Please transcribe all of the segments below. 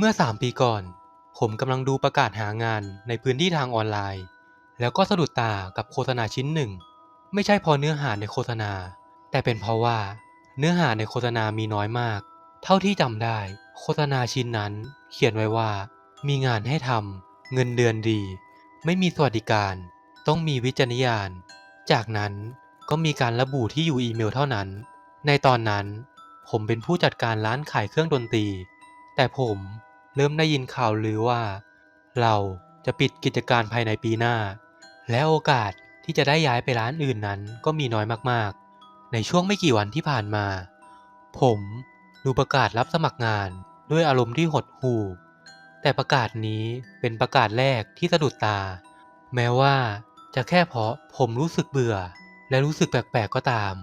เมื่อ 3 ปีก่อน ผมกำลังดูประกาศหางานในพื้นที่ทางออนไลน์ แล้วก็สะดุดตากับโฆษณาชิ้นหนึ่ง ไม่ใช่เพราะเนื้อหาในโฆษณา แต่เป็นเพราะว่า เนื้อหาในโฆษณามีน้อยมาก เท่าที่จำได้ โฆษณาชิ้นนั้น เขียนไว้ว่า มีงานให้ทำเงินเดือนดี ไม่มีสวัสดิการ ต้องมีวิจารณญาณ จากนั้นก็มีการระบุที่อยู่อีเมลเท่านั้น ในตอนนั้น ผมเป็นผู้จัดการร้านขายเครื่องดนตรี แต่ผม เริ่มได้ยินข่าวลือว่า เราจะปิดกิจการภายในปีหน้า และโอกาสที่จะได้ย้ายไปร้านอื่นนั้นก็มีน้อยมากๆ ในช่วงไม่กี่วันที่ผ่านมา ผมดูประกาศรับสมัครงานด้วยอารมณ์ที่หดหู่ แต่ประกาศนี้เป็นประกาศแรกที่สะดุดตา แม้ว่าจะแค่เพราะผมรู้สึกเบื่อ และรู้สึกแปลกๆก็ตาม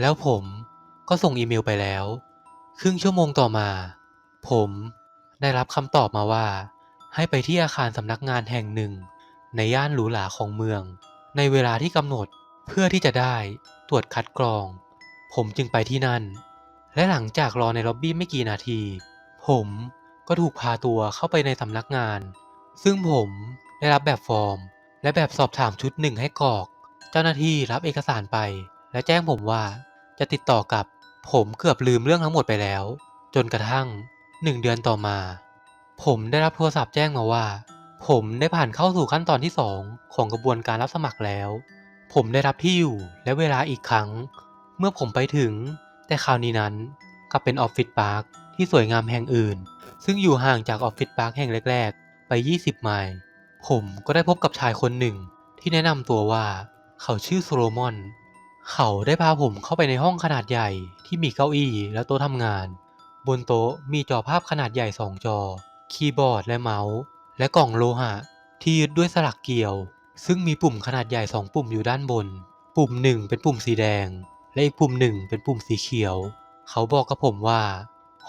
แล้วผมก็ส่งอีเมลไปแล้ว ครึ่งชั่วโมงต่อมา ผม ได้รับคำตอบมาว่า ให้ไปที่อาคารสำนักงานแห่งหนึ่ง ในย่านหรูหราของเมือง ในเวลาที่กำหนดเพื่อที่จะได้ตรวจคัดกรอง ผมจึงไปที่นั่น และหลังจากรอในล็อบบี้ไม่กี่นาที ผมก็ถูกพาตัวเข้าไปในสำนักงาน ซึ่งผมได้รับแบบฟอร์ม และแบบสอบถามชุดหนึ่งให้กรอก เจ้าหน้าที่รับเอกสารไป และแจ้งผมว่าจะติดต่อกับผมเกือบลืมเรื่องทั้งหมดไปแล้ว จนกระทั่ง หนึ่งเดือนต่อมา ผมได้รับโทรศัพท์แจ้งมาว่า ผมได้ผ่านเข้าสู่ขั้นตอนที่ 2 ของกระบวนการรับสมัครแล้ว ผมได้รับที่อยู่และเวลาอีกครั้ง เมื่อผมไปถึง แต่คราวนี้นั้นกลับเป็นออฟฟิศพาร์คที่สวยงามแห่งอื่น ซึ่งอยู่ห่างจากออฟฟิศพาร์คแห่งแรก ๆ ไป 20 ไมล์ผมก็ได้พบกับชายคนหนึ่ง ที่แนะนำตัวว่า เขาชื่อโซโลมอน เขาได้พาผมเข้าไปในห้องขนาดใหญ่ที่มีเก้าอี้และโต๊ะทำงาน บนโต๊ะมีจอภาพขนาดใหญ่ 2 จอ คีย์บอร์ดและเมาส์ และกล่องโลหะ ที่ยึดด้วยสลักเกี่ยว ซึ่งมีปุ่มขนาดใหญ่ 2 ปุ่มอยู่ด้านบน ปุ่มหนึ่งเป็นปุ่มสีแดง และอีกปุ่มหนึ่งเป็นปุ่มสีเขียว เขาบอกกับผมว่า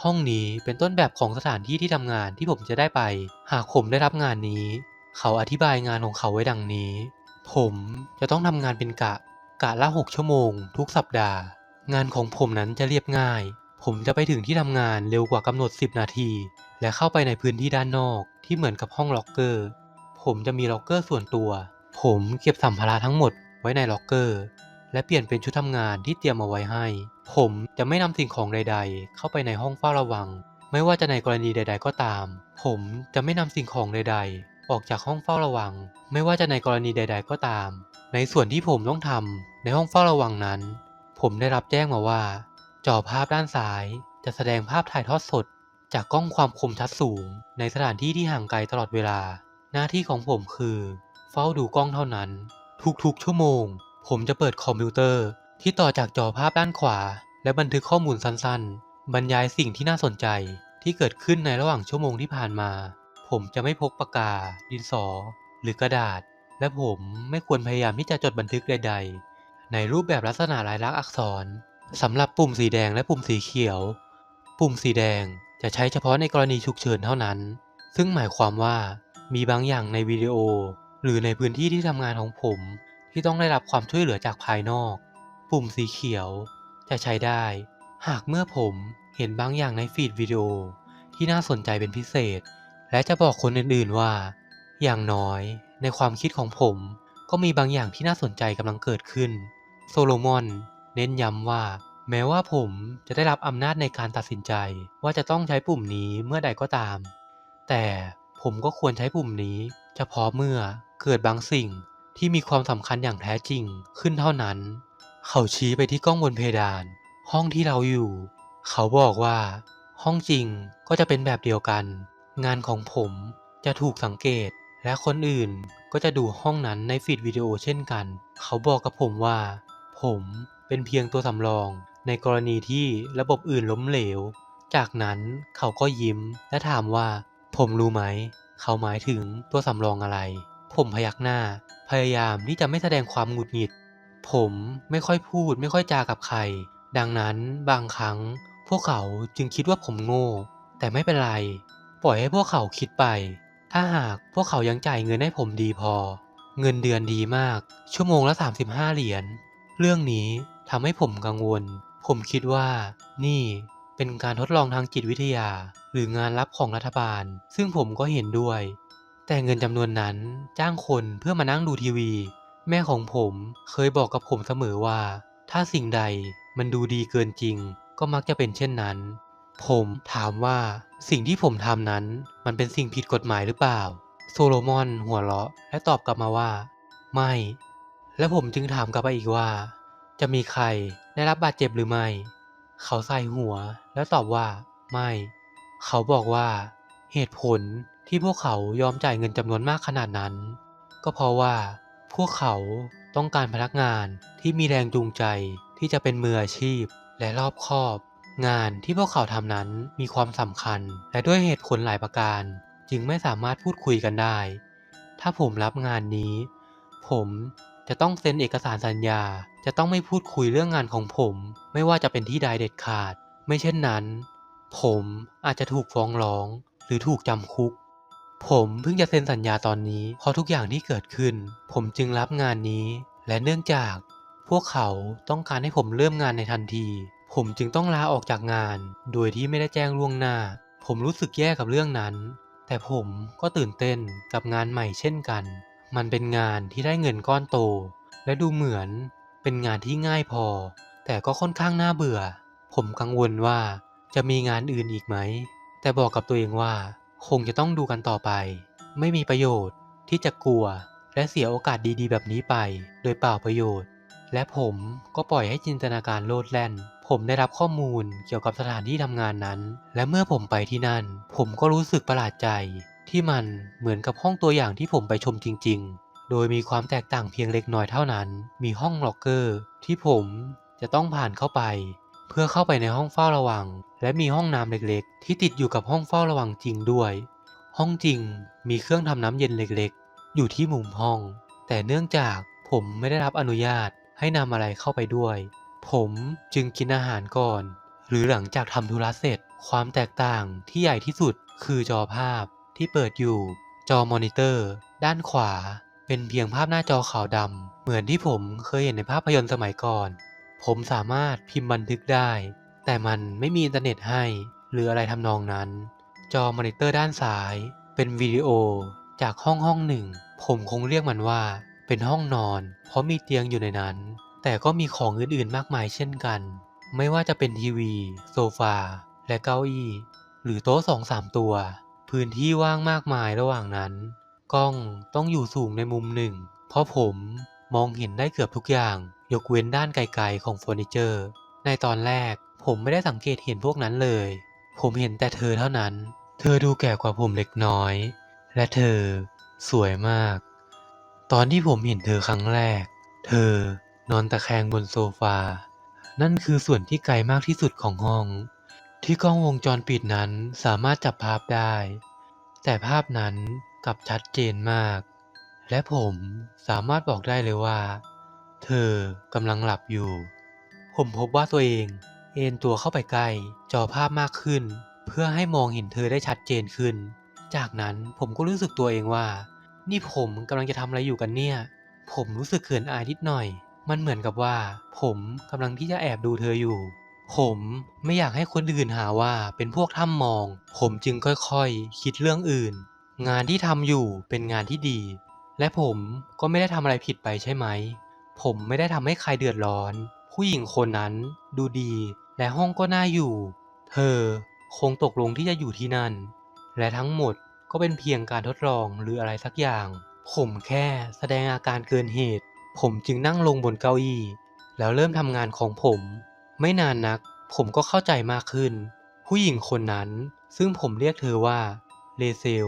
ห้องนี้เป็นต้นแบบของสถานที่ที่ทำงานที่ผมจะได้ไป หากผมได้รับงานนี้ เขาอธิบายงานของเขาไว้ดังนี้ ผมจะต้องทำงานเป็นกะกะละ 6 ชั่วโมง ทุกสัปดาห์ งานของผมนั้นจะเรียบง่าย ผมจะไปถึงที่ทำงานเร็วกว่ากำหนด 10 นาที และเข้าไปในพื้นที่ด้านนอกที่เหมือนกับห้องล็อกเกอร์ ผมจะมีล็อกเกอร์ส่วนตัว ผมเก็บสัมภาระทั้งหมดไว้ในล็อกเกอร์ และเปลี่ยนเป็นชุดทำงานที่เตรียมเอาไว้ให้ ผมจะไม่นำสิ่งของใด ๆ เข้าไปในห้องเฝ้าระวัง ไม่ว่าจะในกรณีใด ๆ ก็ตาม ผมจะไม่นำสิ่งของใด ๆ ออกจากห้องเฝ้าระวัง ไม่ว่าจะในกรณีใด ๆ ก็ตาม ในส่วนที่ผมต้องทำในห้องเฝ้าระวังนั้น ผมได้รับแจ้งมาว่า จอภาพด้านซ้ายจะแสดงภาพถ่ายทอดสด จากกล้องความคมชัดสูง ในสถานที่ที่ห่างไกลตลอดเวลา หน้าที่ของผมคือ เฝ้าดูกล้องเท่านั้น ทุกๆ ชั่วโมง ผมจะเปิดคอมพิวเตอร์ ที่ต่อจากจอภาพด้านขวา และบันทึกข้อมูลสั้นๆ บรรยายสิ่งที่น่าสนใจที่เกิดขึ้นในระหว่างชั่วโมงที่ผ่านมา ผมจะไม่พกปากกา ดินสอ หรือกระดาษ และผมไม่ควรพยายามที่จะจดบันทึกใด ๆ ในรูปแบบลักษณะลายลักษณ์อักษร สำหรับปุ่มสีแดงและปุ่มสีเขียว ปุ่มสีแดงจะใช้เฉพาะในกรณีฉุกเฉินเท่านั้น ซึ่งหมายความว่ามีบางอย่างในวิดีโอ หรือในพื้นที่ที่ทำงานของผม ที่ต้องได้รับความช่วยเหลือจากภายนอก ปุ่มสีเขียวจะใช้ได้ หากเมื่อผมเห็นบางอย่างในฟีดวิดีโอที่น่าสนใจเป็นพิเศษ และจะบอกคนอื่นๆว่า อย่างน้อยในความคิดของผม ก็มีบางอย่างที่น่าสนใจกำลังเกิดขึ้น โซโลมอน เน้นย้ำว่า แม้ว่าผมจะได้รับอำนาจในการตัดสินใจ ว่าจะต้องใช้ปุ่มนี้เมื่อใดก็ตาม แต่ผมก็ควรใช้ปุ่มนี้ เฉพาะเมื่อเกิดบางสิ่งที่มีความสำคัญอย่างแท้จริงขึ้นเท่านั้น เขาชี้ไปที่กล้องบนเพดาน ห้องที่เราอยู่ เขาบอกว่า ห้องจริงก็จะเป็นแบบเดียวกัน งานของผมจะถูกสังเกตและคนอื่นก็จะดูห้องนั้นในฟีดวิดีโอเช่นกัน เขาบอกกับผมว่า ผม เป็นเพียงตัวสำรองในกรณีที่ระบบอื่นล้มเหลว จากนั้นเขาก็ยิ้มและถามว่า ผมรู้ไหม เขาหมายถึงตัวสำรองอะไร ผมพยักหน้า พยายามที่จะไม่แสดงความหงุดหงิด ผมไม่ค่อยพูดไม่ค่อยจากับใคร ดังนั้นบางครั้ง พวกเขาจึงคิดว่าผมโง่ แต่ไม่เป็นไร ปล่อยให้พวกเขาคิดไป ถ้าหากพวกเขายังจ่ายเงินให้ผมดีพอ เงินเดือนดีมาก ชั่วโมงละ 35 เหรียญ เรื่องนี้ ทำให้ผมกังวล ผมคิดว่า นี่เป็นการทดลองทางจิตวิทยา หรืองานลับของรัฐบาล ซึ่งผมก็เห็นด้วย แต่เงินจำนวนนั้นจ้างคนเพื่อมานั่งดูทีวี แม่ของผมเคยบอกกับผมเสมอว่า ถ้าสิ่งใดมันดูดีเกินจริง ก็มักจะเป็นเช่นนั้น ผมถามว่าสิ่งที่ผมทำนั้นมันเป็นสิ่งผิดกฎหมายหรือเปล่า โซโลมอนหัวเราะและตอบกลับมาว่า ไม่ และผมจึงถามกลับไปอีกว่า จะมีใครได้รับบาดเจ็บหรือไม่ เขาใส่หัวแล้วตอบว่า ไม่ เขาบอกว่า เหตุผลที่พวกเขายอมจ่ายเงินจำนวนมากขนาดนั้น ก็เพราะว่าพวกเขาต้องการพนักงานที่มีแรงจูงใจที่จะเป็นมืออาชีพและรอบคอบ งานที่พวกเขาทำนั้นมีความสำคัญ และด้วยเหตุผลหลายประการ จึงไม่สามารถพูดคุยกันได้ ถ้าผมรับงานนี้ ผมจะต้องเซ็นเอกสารสัญญา จะต้องไม่พูดคุยเรื่องงานของผม ไม่ว่าจะเป็นที่ใดเด็ดขาด ไม่เช่นนั้น ผมอาจจะถูกฟ้องร้อง หรือถูกจำคุก ผมเพิ่งจะเซ็นสัญญาตอนนี้เพราะทุกอย่างที่เกิดขึ้น ผมจึงรับงานนี้ และเนื่องจาก พวกเขาต้องการให้ผมเริ่มงานในทันที ผมจึงต้องลาออกจากงาน โดยที่ไม่ได้แจ้งล่วงหน้า ผมรู้สึกแย่กับเรื่องนั้น แต่ผมก็ตื่นเต้นกับงานใหม่เช่นกัน มันเป็นงานที่ได้เงินก้อนโต และดูเหมือน เป็นงานที่ง่ายพอ แต่ก็ค่อนข้างน่าเบื่อ ผมกังวลว่าจะมีงานอื่นอีกไหม แต่บอกกับตัวเองว่า คงจะต้องดูกันต่อไป ไม่มีประโยชน์ที่จะกลัว และเสียโอกาสดีๆ แบบนี้ไป โดยเปล่าประโยชน์ และผมก็ปล่อยให้จินตนาการโลดแล่น ผมได้รับข้อมูลเกี่ยวกับสถานที่ทำงานนั้น และเมื่อผมไปที่นั่น ผมก็รู้สึกประหลาดใจ ที่มันเหมือนกับห้องตัวอย่างที่ผมไปชมจริง ๆ โดยมีความแตกต่างเพียงเล็กน้อยเท่านั้น มีห้องล็อกเกอร์ที่ผมจะต้องผ่านเข้าไป เพื่อเข้าไปในห้องเฝ้าระวัง และมีห้องน้ำเล็กๆ ที่ติดอยู่กับห้องเฝ้าระวังจริงด้วย ห้องจริงมีเครื่องทำน้ำเย็นเล็กๆ อยู่ที่มุมห้อง แต่เนื่องจากผมไม่ได้รับอนุญาตให้นำอะไรเข้าไปด้วย ผมจึงกินอาหารก่อน หรือหลังจากทำธุระเสร็จ ความแตกต่างที่ใหญ่ที่สุดคือจอภาพที่เปิดอยู่ จอมอนิเตอร์ ด้านขวา เป็นเพียงภาพหน้าจอขาวดำเหมือนที่ผมเคยเห็นในภาพยนตร์สมัยก่อน ผมสามารถพิมพ์บันทึกได้ แต่มันไม่มีอินเทอร์เน็ตให้ หรืออะไรทำนองนั้น จอมอนิเตอร์ด้านซ้าย เป็นวิดีโอจากห้องห้องหนึ่ง ผมคงเรียกมันว่า เป็นห้องนอน เพราะมีเตียงอยู่ในนั้น แต่ก็มีของอื่นๆมากมายเช่นกัน ไม่ว่าจะเป็นทีวี โซฟา และเก้าอี้ หรือโต๊ะสองสามตัว พื้นที่ว่างมากมายระหว่างนั้น กล้องต้องอยู่สูงในมุมหนึ่ง เพราะผมมองเห็นได้เกือบทุกอย่าง ยกเว้นด้านไกลๆของเฟอร์นิเจอร์ ในตอนแรกผมไม่ได้สังเกตเห็นพวกนั้นเลย ผมเห็นแต่เธอเท่านั้น เธอดูแก่กว่าผมเล็กน้อย และเธอสวยมาก ตอนที่ผมเห็นเธอครั้งแรก เธอนอนตะแคงบนโซฟา นั่นคือส่วนที่ไกลมากที่สุดของห้อง ที่กล้องวงจรปิดนั้นสามารถจับภาพได้ แต่ภาพนั้น กับชัดเจนมาก และผมสามารถบอกได้เลยว่า เธอกำลังหลับอยู่ ผมพบว่าตัวเองเอนตัวเข้าไปใกล้จอภาพมากขึ้น เพื่อให้มองเห็นเธอได้ชัดเจนขึ้น จากนั้นผมก็รู้สึกตัวเองว่า นี่ผมกำลังจะทำอะไรอยู่กันเนี่ย ผมรู้สึกเขินอายนิดหน่อย มันเหมือนกับว่า ผมกำลังที่จะแอบดูเธออยู่ ผมไม่อยากให้คนอื่นหาว่าเป็นพวกถ้ำมอง ผมจึงค่อยๆ คิดเรื่องอื่น งานที่ทำอยู่เป็นงานที่ดี และผมก็ไม่ได้ทำอะไรผิดไปใช่ไหม ผมไม่ได้ทำให้ใครเดือดร้อน ผู้หญิงคนนั้นดูดี และห้องก็น่าอยู่ เธอคงตกลงที่จะอยู่ที่นั่น และทั้งหมดก็เป็นเพียงการทดลองหรืออะไรสักอย่าง ผมแค่แสดงอาการเกินเหตุ ผมจึงนั่งลงบนเก้าอี้ แล้วเริ่มทำงานของผม ไม่นานนัก ผมก็เข้าใจมากขึ้น ผู้หญิงคนนั้น ซึ่งผมเรียกเธอว่าเลเซล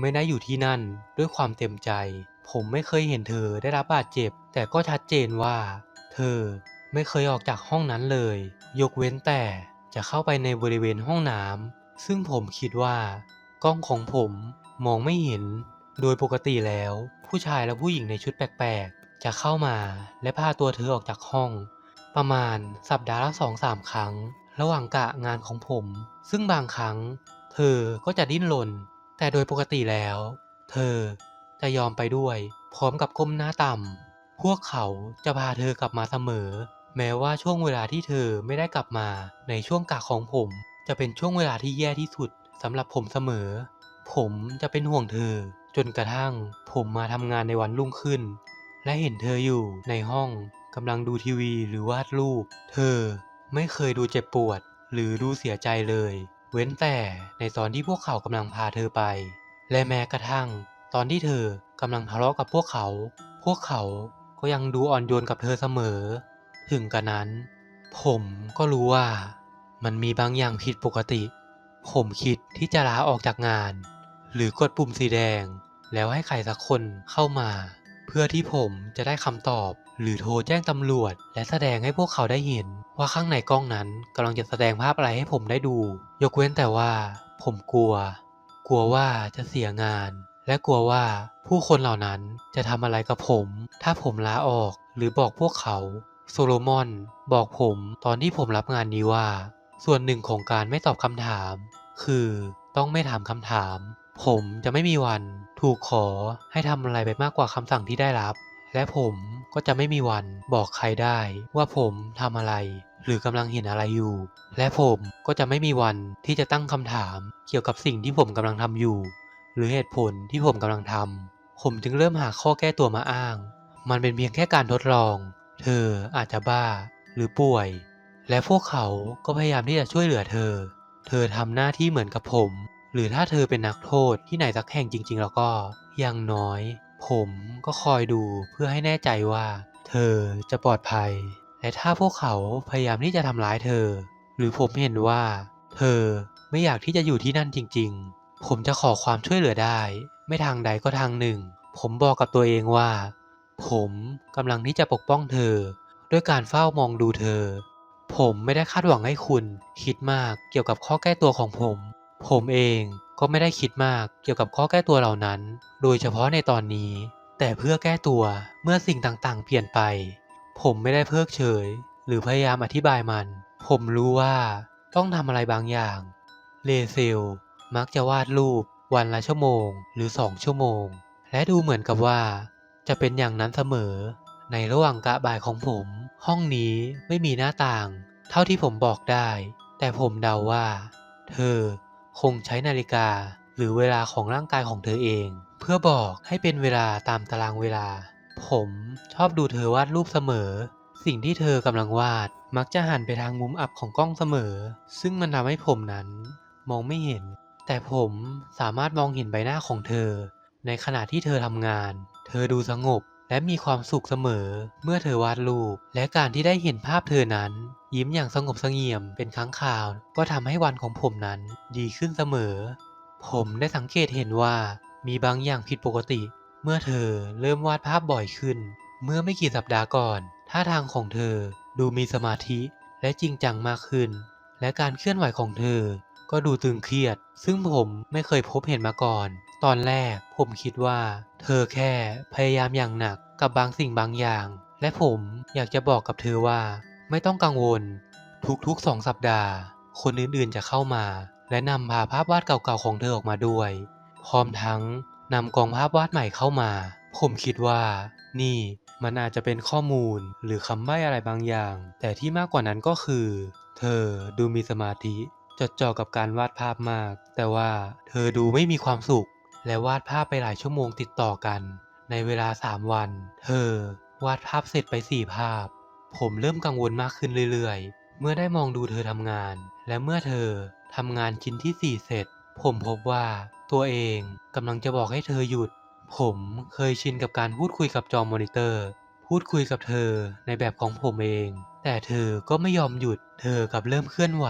ไม่ได้อยู่ที่นั่นด้วยความเต็มใจ ผมไม่เคยเห็นเธอได้รับบาดเจ็บ แต่ก็ชัดเจนว่า เธอไม่เคยออกจากห้องนั้นเลย ยกเว้นแต่จะเข้าไปในบริเวณห้องน้ำซึ่งผมคิดว่า กล้องของผมมองไม่เห็น โดยปกติแล้ว ผู้ชายและผู้หญิงในชุดแปลกๆ จะเข้ามาและพาตัวเธอออกจากห้อง ประมาณสัปดาห์ละสองสามครั้ง ระหว่างกะงานของผม ซึ่งบางครั้ง เธอก็จะดิ้นรน แต่โดยปกติแล้ว เธอจะยอมไปด้วย พร้อมกับก้มหน้าต่ำ พวกเขาจะพาเธอกลับมาเสมอ แม้ว่าช่วงเวลาที่เธอไม่ได้กลับมาในช่วงกะของผม จะเป็นช่วงเวลาที่แย่ที่สุดสำหรับผมเสมอ ผมจะเป็นห่วงเธอ จนกระทั่งผมมาทำงานในวันรุ่งขึ้น และเห็นเธออยู่ในห้องกำลังดูทีวีหรือวาดรูป เธอไม่เคยดูเจ็บปวด หรือดูเสียใจเลย เว้นแต่ในตอนที่พวกเขากำลังพาเธอไป และแม้กระทั่ง ตอนที่เธอกำลังทะเลาะกับพวกเขา พวกเขาก็ยังดูอ่อนโยนกับเธอเสมอ ถึงกระนั้น ผมก็รู้ว่า มันมีบางอย่างผิดปกติ ผมคิดที่จะลาออกจากงาน หรือกดปุ่มสีแดง แล้วให้ใครสักคนเข้ามา เพื่อที่ผมจะได้คำตอบ หรือโทรแจ้งตำรวจ และแสดงให้พวกเขาได้เห็น ว่าข้างในกล้องนั้นกำลังจะแสดงภาพอะไรให้ผมได้ดู ยกเว้นแต่ว่า ผมกลัว กลัวว่าจะเสียงาน และกลัวว่าผู้คนเหล่านั้นจะทำอะไรกับผม ถ้าผมลาออกหรือบอกพวกเขา โซโลมอนบอกผมตอนที่ผมรับงานนี้ว่า ส่วนหนึ่งของการไม่ตอบคำถาม คือต้องไม่ถามคำถาม ผมจะไม่มีวันถูกขอให้ทำอะไรไปมากกว่าคำสั่งที่ได้รับ และผมก็จะไม่มีวันบอกใครได้ว่าผมทำอะไร หรือกำลังเห็นอะไรอยู่ และผมก็จะไม่มีวันที่จะตั้งคำถามเกี่ยวกับสิ่งที่ผมกำลังทำอยู่ หรือเหตุผลที่ผมกำลังทำผมจึงเริ่มหาข้อแก้ตัวมาอ้าง มันเป็นเพียงแค่การทดลอง เธออาจจะบ้าหรือป่วย และพวกเขาก็พยายามที่จะช่วยเหลือเธอ เธอทำหน้าที่เหมือนกับผม หรือถ้าเธอเป็นนักโทษที่ไหนสักแห่งจริง ๆ แล้วก็อย่างน้อย ผมก็คอยดูเพื่อให้แน่ใจว่า เธอจะปลอดภัยและถ้าพวกเขาพยายามที่จะทำร้ายเธอ หรือผมเห็นว่า เธอไม่อยากที่จะอยู่ที่นั่นจริง ๆ ผมจะขอความช่วยเหลือได้ ไม่ทางใดก็ทางหนึ่ง ผมบอกกับตัวเองว่า ผมกำลังที่จะปกป้องเธอ ด้วยการเฝ้ามองดูเธอ ผมไม่ได้คาดหวังให้คุณคิดมากเกี่ยวกับข้อแก้ตัวของผม ผมเองก็ไม่ได้คิดมากเกี่ยวกับข้อแก้ตัวเหล่านั้น โดยเฉพาะในตอนนี้ แต่เพื่อแก้ตัวเมื่อสิ่งต่างๆ เปลี่ยนไป ผมไม่ได้เพิกเฉย หรือพยายามอธิบายมัน ผมรู้ว่าต้องทำอะไรบางอย่าง เลเซลมักจะวาดรูปวันละชั่วโมง หรือสองชั่วโมง และดูเหมือนกับว่า จะเป็นอย่างนั้นเสมอ ในระหว่างกะบ่ายของผม ห้องนี้ไม่มีหน้าต่าง เท่าที่ผมบอกได้ แต่ผมเดาว่า เธอ คงใช้นาฬิกา หรือเวลาของร่างกายของเธอเอง เพื่อบอกให้เป็นเวลาตามตารางเวลา ผมชอบดูเธอวาดรูปเสมอ สิ่งที่เธอกำลังวาดมักจะหันไปทางมุมอับของกล้องเสมอ ซึ่งมันทำให้ผมนั้นมองไม่เห็น แต่ผมสามารถมองเห็นใบหน้าของเธอ ในขณะที่เธอทำงาน เธอดูสงบ และมีความสุขเสมอ เมื่อเธอวาดรูป และการที่ได้เห็นภาพเธอนั้น ยิ้มอย่างสงบเสงี่ยมเป็นครั้งคราว ก็ทำให้วันของผมนั้นดีขึ้นเสมอ ผมได้สังเกตเห็นว่ามีบางอย่างผิดปกติ เมื่อเธอเริ่มวาดภาพบ่อยขึ้น เมื่อไม่กี่สัปดาห์ก่อนท่าทางของเธอดูมีสมาธิและจริงจังมากขึ้น และการเคลื่อนไหวของเธอ ก็ดูตึงเครียด ซึ่งผมไม่เคยพบเห็นมาก่อน ตอนแรกผมคิดว่า เธอแค่พยายามอย่างหนักกับบางสิ่งบางอย่าง และผมอยากจะบอกกับเธอว่า ไม่ต้องกังวล ทุกๆสองสัปดาห์ คนอื่นๆจะเข้ามา และนำพาภาพวาดเก่าๆของเธอออกมาด้วย พร้อมทั้งนำกองภาพวาดใหม่เข้ามา ผมคิดว่า นี่มันอาจจะเป็นข้อมูลหรือคำใบ้อะไรบางอย่าง แต่ที่มากกว่านั้นก็คือ เธอดูมีสมาธิจดจ่อกับการวาดภาพมาก แต่ว่าเธอดูไม่มีความสุข และวาดภาพไปหลายชั่วโมงติดต่อกัน ในเวลา3วัน เธอ วาดภาพเสร็จไป4ภาพ ผมเริ่มกังวลมากขึ้นเรื่อยๆ เมื่อได้มองดูเธอทำงาน และเมื่อเธอทำงานชิ้นที่4เสร็จ ผมพบว่าตัวเองกำลังจะบอกให้เธอหยุด ผมเคยชินกับการพูดคุยกับจอมอนิเตอร์ พูดคุยกับเธอในแบบของผมเอง แต่เธอก็ไม่ยอมหยุด เธอกับเริ่มเคลื่อนไหว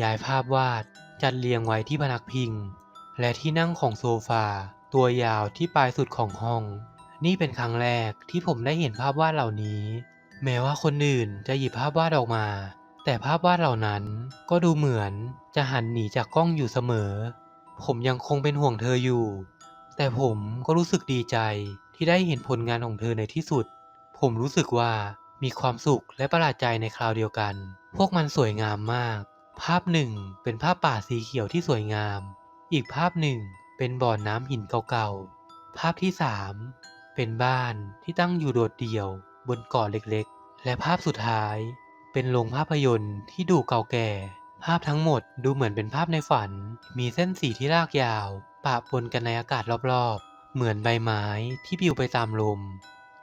ย้ายภาพวาดจัดเรียงไว้ที่พนักพิง และที่นั่งของโซฟา ตัวยาวที่ปลายสุดของห้อง นี่เป็นครั้งแรกที่ผมได้เห็นภาพวาดเหล่านี้ แม้ว่าคนอื่นจะหยิบภาพวาดออกมา แต่ภาพวาดเหล่านั้นก็ดูเหมือนจะหันหนีจากกล้องอยู่เสมอ ผมยังคงเป็นห่วงเธออยู่ แต่ผมก็รู้สึกดีใจที่ได้เห็นผลงานของเธอในที่สุด ผมรู้สึกว่ามีความสุขและประหลาดใจในคราวเดียวกัน พวกมันสวยงามมาก ภาพหนึ่งเป็นภาพป่าสีเขียวที่สวยงาม อีกภาพหนึ่งเป็นบ่อน้ำหินเก่าๆ ภาพที่สามเป็นบ้านที่ตั้งอยู่โดดเดี่ยวบนเกาะเล็กๆ และภาพสุดท้าย เป็นโรงภาพยนตร์ที่ดูเก่าแก่ ภาพทั้งหมดดูเหมือนเป็นภาพในฝัน มีเส้นสีที่ลากยาว ปะปนกันในอากาศรอบๆ เหมือนใบไม้ที่ปลิวไปตามลม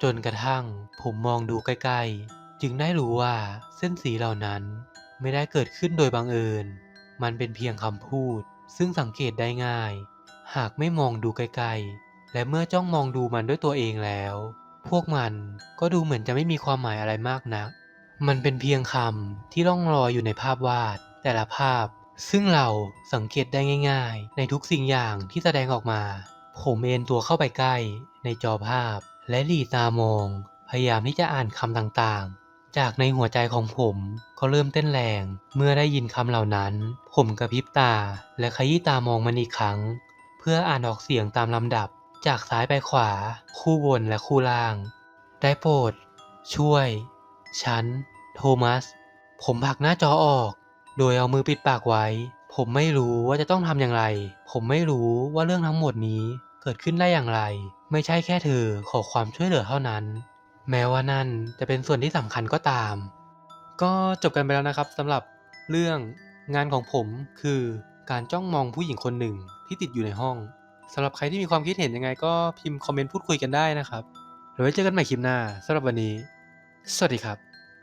จนกระทั่งผมมองดูใกล้ๆ จึงได้รู้ว่าเส้นสีเหล่านั้นไม่ได้เกิดขึ้นโดยบังเอิญ มันเป็นเพียงคำพูด ซึ่งสังเกตได้ง่าย หากไม่มองดูไกลๆ และเมื่อจ้องมองดูมันด้วยตัวเองแล้ว พวกมันก็ดูเหมือนจะไม่มีความหมายอะไรมากนัก มันเป็นเพียงคำที่ล่องลอยอยู่ในภาพวาด แต่ละภาพ ซึ่งเราสังเกตได้ง่าย ๆ ในทุกสิ่งอย่างที่แสดงออกมา ผมเอนตัวเข้าไปใกล้ ในจอภาพ และหลีตามอง พยายามที่จะอ่านคำต่างๆ จากในหัวใจของผมก็เริ่มเต้นแรง เมื่อได้ยินคำเหล่านั้น ผมกระพริบตา และขยี้ตามองมันอีกครั้ง เพื่ออ่านออกเสียงตามลำดับ จากซ้ายไปขวา คู่บนและคู่ล่าง ได้โปรด ช่วย ฉัน โทมัส ผมผลักหน้าจอออก โดยเอามือปิดปากไว้ ผมไม่รู้ว่าจะต้องทำอย่างไร ผมไม่รู้ว่าเรื่องทั้งหมดนี้เกิดขึ้นได้อย่างไร ไม่ใช่แค่เธอขอความช่วยเหลือเท่านั้น แม้ว่านั่นจะเป็นส่วนที่สำคัญก็ตาม ก็จบกันไปแล้วนะครับสำหรับเรื่องงานของผมคือการจ้องมองผู้หญิงคนหนึ่งที่ติดอยู่ในห้องสำหรับใครที่มีความคิดเห็นยังไงก็พิมพ์คอมเมนต์พูดคุยกันได้นะครับเดี๋ยวไว้เจอกันใหม่คลิปหน้าสำหรับวันนี้ สวัสดีครับ